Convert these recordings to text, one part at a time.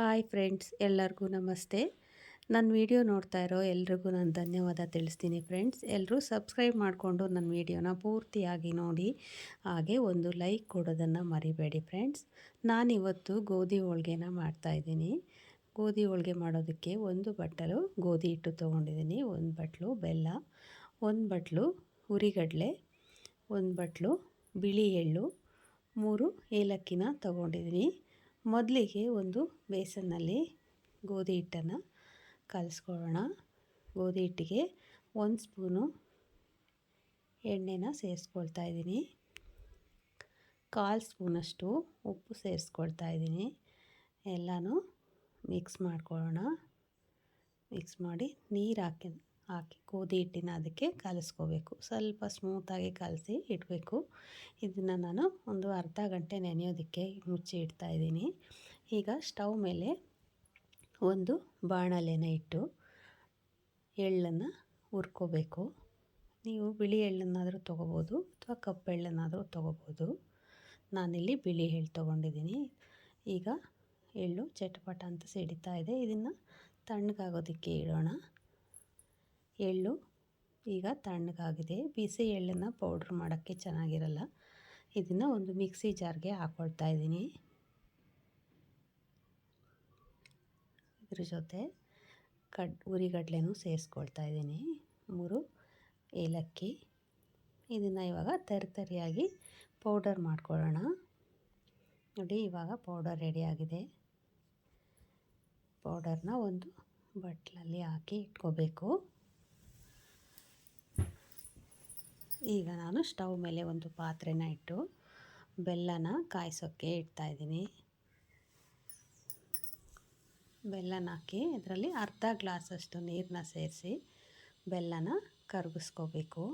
Hi friends, ಎಲ್ಲರಿಗೂ ನಮಸ್ತೆ. ನನ್ನ ವಿಡಿಯೋ ನೋಡ್ತಾ ಇರೋ ಎಲ್ರಿಗೂ ನಾನು ಧನ್ಯವಾದ ತಿಳಿಸ್ತೀನಿ ಫ್ರೆಂಡ್ಸ್. ಎಲ್ಲರೂ ಸಬ್ಸ್ಕ್ರೈಬ್ ಮಾಡಿಕೊಂಡು ನನ್ನ ವಿಡಿಯೋನ ಪೂರ್ತಿಯಾಗಿ ನೋಡಿ, ಹಾಗೆ ಒಂದು ಲೈಕ್ ಕೊಡೋದನ್ನು ಮರಿಬೇಡಿ ಫ್ರೆಂಡ್ಸ್. ನಾನಿವತ್ತು ಗೋಧಿ ಹೋಳ್ಗೆನ ಮಾಡ್ತಾಯಿದ್ದೀನಿ ಗೋಧಿ ಹೋಳ್ಗೆ ಮಾಡೋದಕ್ಕೆ ಒಂದು ಬಟ್ಟಲು ಗೋಧಿ ಹಿಟ್ಟು ತೊಗೊಂಡಿದ್ದೀನಿ, ಒಂದು ಬಟ್ಲು ಬೆಲ್ಲ, ಒಂದು ಬಟ್ಲು ಹುರಿಗಡಲೆ ಒಂದು ಬಟ್ಲು ಬಿಳಿ ಎಳ್ಳು, ಮೂರು ಏಲಕ್ಕಿನ ತೊಗೊಂಡಿದ್ದೀನಿ. ಮೊದಲಿಗೆ ಒಂದು ಬೇಸನ್ನಲ್ಲಿ ಗೋಧಿ ಹಿಟ್ಟನ್ನು ಕಲಿಸ್ಕೊಳ್ಳೋಣ. ಗೋಧಿ ಹಿಟ್ಟಿಗೆ ಒಂದು ಸ್ಪೂನು ಎಣ್ಣೆನ ಸೇರಿಸ್ಕೊಳ್ತಾ ಇದ್ದೀನಿ. ಕಾಲು ಸ್ಪೂನಷ್ಟು ಉಪ್ಪು ಸೇರಿಸ್ಕೊಳ್ತಾ ಇದ್ದೀನಿ. ಎಲ್ಲನೂ ಮಿಕ್ಸ್ ಮಾಡ್ಕೊಳ್ಳೋಣ. ಮಿಕ್ಸ್ ಮಾಡಿ ನೀರು ಹಾಕಿ ಹಾಕಿ ಗೋಧಿ ಹಿಟ್ಟಿನ ಅದಕ್ಕೆ ಕಲಿಸ್ಕೋಬೇಕು. ಸ್ವಲ್ಪ ಸ್ಮೂತಾಗಿ ಕಲಸಿ ಇಡಬೇಕು. ಇದನ್ನು ನಾನು ಒಂದು ಅರ್ಧ ಗಂಟೆ ನೆನೆಯೋದಕ್ಕೆ ಮುಚ್ಚಿ ಇಡ್ತಾ ಇದ್ದೀನಿ. ಈಗ ಸ್ಟವ್ ಮೇಲೆ ಒಂದು ಬಾಣಲೆನ ಇಟ್ಟು ಎಳ್ಳನ್ನು ಹುರ್ಕೋಬೇಕು. ನೀವು ಬಿಳಿ ಎಳ್ಳನ್ನಾದರೂ ತೊಗೋಬೋದು ಅಥವಾ ಕಪ್ಪು ಎಳ್ಳನ್ನಾದರೂ ತೊಗೋಬೋದು. ನಾನಿಲ್ಲಿ ಬಿಳಿ ಎಳ್ಳು ತೊಗೊಂಡಿದ್ದೀನಿ. ಈಗ ಎಳ್ಳು ಚಟಪಟ ಅಂತ ಸಿಡಿತಾ ಇದೆ. ಇದನ್ನು ತಣ್ಣಗಾಗೋದಕ್ಕೆ ಇಡೋಣ. ಎಳ್ಳು. ಈಗ ತಣ್ಣಗಾಗಿದೆ. ಬಿಸಿ ಎಳ್ಳನ್ನು ಪೌಡ್ರ್ ಮಾಡೋಕ್ಕೆ ಚೆನ್ನಾಗಿರಲ್ಲ. ಇದನ್ನು ಒಂದು ಮಿಕ್ಸಿ ಜಾರ್ಗೆ ಹಾಕ್ಕೊಳ್ತಾ ಇದ್ದೀನಿ. ಇದ್ರ ಜೊತೆ ಕಡ್, ಉರಿಗಡ್ಲೆನೂ ಸೇರಿಸ್ಕೊಳ್ತಾ ಇದ್ದೀನಿ. ಮೂರು ಏಲಕ್ಕಿ. ಇದನ್ನು ಇವಾಗ ತರಿತರಿಯಾಗಿ ಪೌಡರ್ ಮಾಡ್ಕೊಳ್ಳೋಣ. ನೋಡಿ, ಇವಾಗ ಪೌಡರ್ ರೆಡಿಯಾಗಿದೆ ಪೌಡರ್ನ ಒಂದು ಬಟ್ಲಲ್ಲಿ ಹಾಕಿ ಇಟ್ಕೋಬೇಕು. ಈಗ ನಾನು ಸ್ಟವ್ ಮೇಲೆ ಒಂದು ಪಾತ್ರೆನ ಇಟ್ಟು ಬೆಲ್ಲನ ಕಾಯಿಸೋಕ್ಕೆ ಇಡ್ತಾಯಿದ್ದೀನಿ ಬೆಲ್ಲನ ಹಾಕಿ ಇದರಲ್ಲಿ ಅರ್ಧ ಗ್ಲಾಸಷ್ಟು ನೀರನ್ನ ಸೇರಿಸಿ ಬೆಲ್ಲನ ಕರಗಿಸ್ಕೋಬೇಕು.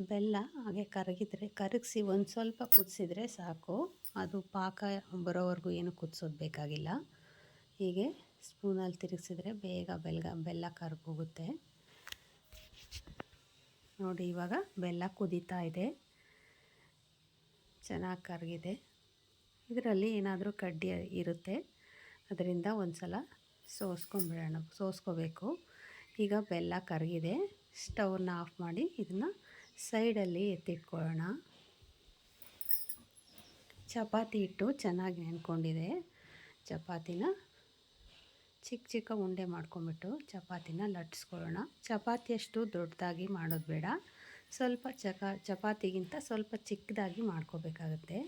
ಬೆಲ್ಲ ಹಾಗೆ ಕರಗಿದ್ರೆ, ಕರಗಿಸಿ ಒಂದು ಸ್ವಲ್ಪ ಕುದಿಸಿದ್ರೆ ಸಾಕು. ಅದು ಪಾಕ ಬರೋವರೆಗೂ ಏನು ಕುದಿಸೋದು ಬೇಕಾಗಿಲ್ಲ. ಹೀಗೆ ಸ್ಪೂನಲ್ಲಿ ತಿರುಗಿಸಿದ್ರೆ ಬೇಗ ಬೆಲ್ಲ ಬೆಲ್ಲ ಕರ್ಗೋಗುತ್ತೆ. ನೋಡಿ, ಇವಾಗ ಬೆಲ್ಲ ಕುದೀತಾ ಇದೆ. ಚೆನ್ನಾಗಿ ಕರಗಿದೆ. ಇದರಲ್ಲಿ ಏನಾದರೂ ಕಡ್ಡಿ ಇರುತ್ತೆ, ಅದರಿಂದ ಒಂದು ಸಲ ಸೋಸ್ಕೊಂಬಿಡೋಣ ಸೋಸ್ಕೋಬೇಕು. ಈಗ ಬೆಲ್ಲ ಕರಗಿದೆ. ಸ್ಟವ್ನ ಆಫ್ ಮಾಡಿ ಇದನ್ನು ಸೈಡಲ್ಲಿ ಎತ್ತಿಟ್ಕೊಳ್ಳೋಣ. ಚಪಾತಿ ಹಿಟ್ಟು ಚೆನ್ನಾಗಿ ನೆನ್ಕೊಂಡಿದೆ. ಚಪಾತಿನ ಚಿಕ್ಕ ಚಿಕ್ಕ ಉಂಡೆ ಮಾಡ್ಕೊಂಬಿಟ್ಟು ಚಪಾತಿನ ಲಟ್ಟಿಸ್ಕೊಳ್ಳೋಣ. ಚಪಾತಿಯಷ್ಟು ದೊಡ್ಡದಾಗಿ ಮಾಡೋದು ಬೇಡ. ಸ್ವಲ್ಪ ಚಕ, ಚಪಾತಿಗಿಂತ ಸ್ವಲ್ಪ ಚಿಕ್ಕದಾಗಿ ಮಾಡ್ಕೋಬೇಕಾಗತ್ತೆ.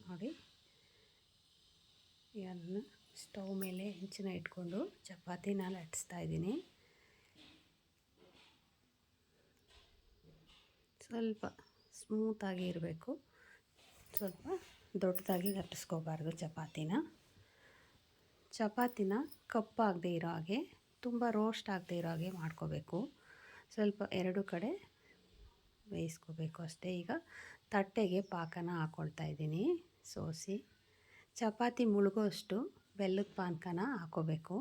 ನೋಡಿ. ಅದನ್ನು ಸ್ಟವ್ ಮೇಲೆ ಹೆಂಚಿನ ಇಟ್ಕೊಂಡು ಚಪಾತಿನ ಲಟ್ಟಿಸ್ತಾ ಇದ್ದೀನಿ. ಸ್ವಲ್ಪ ಸ್ಮೂತಾಗಿ ಇರಬೇಕು. ಸ್ವಲ್ಪ ದೊಡ್ಡದಾಗಿ ಲಟ್ಟಿಸ್ಕೋಬಾರ್ದು ಚಪಾತಿನ. ಚಪಾತಿನ ಕಪ್ಪಾಗದೇ ಇರೋ ಹಾಗೆ, ತುಂಬ ರೋಸ್ಟ್ ಆಗದೇ ಇರೋ ಹಾಗೆ ಮಾಡ್ಕೋಬೇಕು. ಸ್ವಲ್ಪ ಎರಡು ಕಡೆ ಬೇಯಿಸ್ಕೋಬೇಕು ಅಷ್ಟೇ. ಈಗ ತಟ್ಟೆಗೆ ಪಾಕನ ಹಾಕ್ಕೊಳ್ತಾ ಇದ್ದೀನಿ. ಸೋಸಿ, ಚಪಾತಿ ಮುಳುಗೋಷ್ಟು ಬೆಲ್ಲದ ಪಾನಕನ ಹಾಕೋಬೇಕು.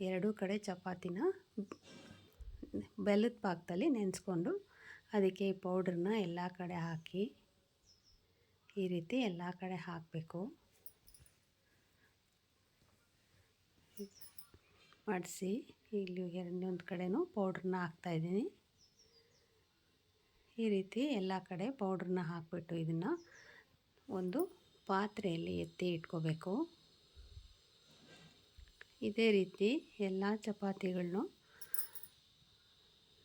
ಎರಡೂ ಕಡೆ ಚಪಾತಿನ ಬೆಲ್ಲದ ಪಾಕದಲ್ಲಿ ನೆನೆಸ್ಕೊಂಡು ಅದಕ್ಕೆ ಈ ಪೌಡ್ರನ್ನ ಎಲ್ಲ ಕಡೆ ಹಾಕಿ, ಈ ರೀತಿ ಎಲ್ಲ ಕಡೆ ಹಾಕಬೇಕು. ಮಾಡಿಸಿ, ಇಲ್ಲಿ ಎರಡನೊಂದು ಕಡೆಯೂ ಪೌಡ್ರನ್ನ ಹಾಕ್ತಾಯಿದ್ದೀನಿ ಈ ರೀತಿ ಎಲ್ಲ ಕಡೆ ಪೌಡ್ರನ್ನ ಹಾಕಿಬಿಟ್ಟು ಇದನ್ನು ಒಂದು ಪಾತ್ರೆಯಲ್ಲಿ ಎತ್ತಿ ಇಟ್ಕೋಬೇಕು. ಇದೇ ರೀತಿ ಎಲ್ಲ ಚಪಾತಿಗಳನ್ನು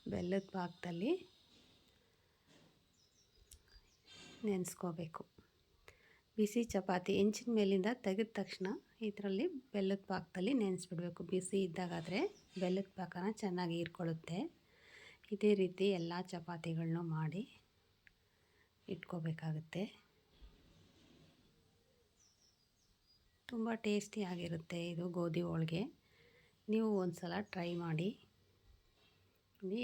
ಬೆಲ್ಲದ ಭಾಗದಲ್ಲಿ ನೆನೆಸ್ಕೋಬೇಕು. ಬಿಸಿ ಚಪಾತಿ, ಹೆಂಚಿನ ಮೇಲಿಂದ ತೆಗೆದ ತಕ್ಷಣ ಇದರಲ್ಲಿ ಬೆಲ್ಲದ ಪಾಕದಲ್ಲಿ ನೆನೆಸ್ಬಿಡ್ಬೇಕು. ಬಿಸಿ ಇದ್ದಾಗಾದರೆ ಬೆಲ್ಲದ ಪಾಕನ ಚೆನ್ನಾಗಿ ಹೀರ್ಕೊಳ್ಳುತ್ತೆ. ಇದೇ ರೀತಿ ಎಲ್ಲ ಚಪಾತಿಗಳನ್ನೂ ಮಾಡಿ ಇಟ್ಕೋಬೇಕಾಗುತ್ತೆ. ತುಂಬ ಟೇಸ್ಟಿಯಾಗಿರುತ್ತೆ ಇದು ಗೋಧಿ ಹೋಳಿಗೆ. ನೀವು ಒಂದು ಸಲ ಟ್ರೈ ಮಾಡಿ.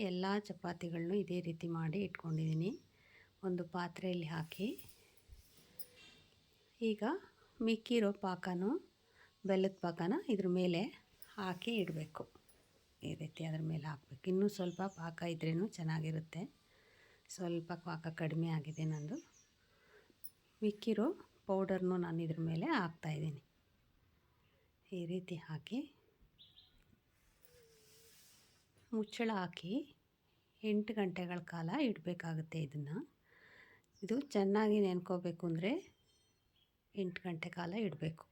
ಎಲ್ಲ ಚಪಾತಿಗಳನ್ನೂ ಇದೇ ರೀತಿ ಮಾಡಿ ಇಟ್ಕೊಂಡಿದ್ದೀನಿ. ಒಂದು ಪಾತ್ರೆಯಲ್ಲಿ ಹಾಕಿ. ಈಗ ಮಿಕ್ಕಿರೋ ಪಾಕನೂ ಬೆಲ್ಲದ ಪಾಕನ ಇದ್ರ ಮೇಲೆ ಹಾಕಿ ಇಡಬೇಕು. ಈ ರೀತಿ ಅದ್ರ ಮೇಲೆ ಹಾಕ್ಬೇಕು. ಇನ್ನೂ ಸ್ವಲ್ಪ ಪಾಕ ಇದ್ರೂ ಚೆನ್ನಾಗಿರುತ್ತೆ. ಸ್ವಲ್ಪ ಪಾಕ ಕಡಿಮೆ ಆಗಿದೆ ನಂದು. ಮಿಕ್ಕಿರೋ ಪೌಡರ್ನು ನಾನು ಇದ್ರ ಮೇಲೆ ಹಾಕ್ತಾಯಿದ್ದೀನಿ ಈ ರೀತಿ ಹಾಕಿ ಮುಚ್ಚಳ ಹಾಕಿ ಎಂಟು ಗಂಟೆಗಳ ಕಾಲ ಇಡಬೇಕಾಗುತ್ತೆ ಇದನ್ನು. ಇದು ಚೆನ್ನಾಗಿ ನೆನ್ಕೋಬೇಕು ಅಂದರೆ ಎಂಟು ಗಂಟೆ ಕಾಲ ಇಡಬೇಕು.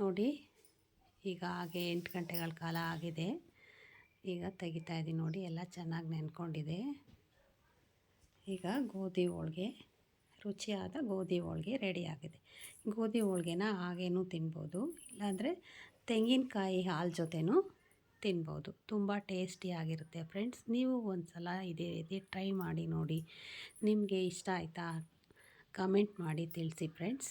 ನೋಡಿ, ಈಗ ಹಾಗೆ ಎಂಟು ಗಂಟೆಗಳ ಕಾಲ ಆಗಿದೆ. ಈಗ ತೆಗಿತಾ ಇದ್ದೀನಿ ನೋಡಿ, ಎಲ್ಲ ಚೆನ್ನಾಗಿ ನೆನ್ಕೊಂಡಿದೆ. ಈಗ ಗೋಧಿ ಹೋಳ್ಗೆ, ರುಚಿಯಾದ ಗೋಧಿ ಹೋಳ್ಗೆ ರೆಡಿಯಾಗಿದೆ ಗೋಧಿ ಹೋಳ್ಗೆನ ಹಾಗೇನೂ ತಿನ್ಬೋದು, ಇಲ್ಲಾಂದರೆ ತೆಂಗಿನಕಾಯಿ ಹಾಲು ಜೊತೆನೂ ತಿನ್ಬೋದು. ತುಂಬ ಟೇಸ್ಟಿಯಾಗಿರುತ್ತೆ ಫ್ರೆಂಡ್ಸ್ ನೀವು ಒಂದು ಸಲ ಇದೇ ರೀತಿ ಟ್ರೈ ಮಾಡಿ ನೋಡಿ, ನಿಮಗೆ ಇಷ್ಟ ಆಯಿತಾ? ಕಮೆಂಟ್ ಮಾಡಿ ತಿಳಿಸಿ ಫ್ರೆಂಡ್ಸ್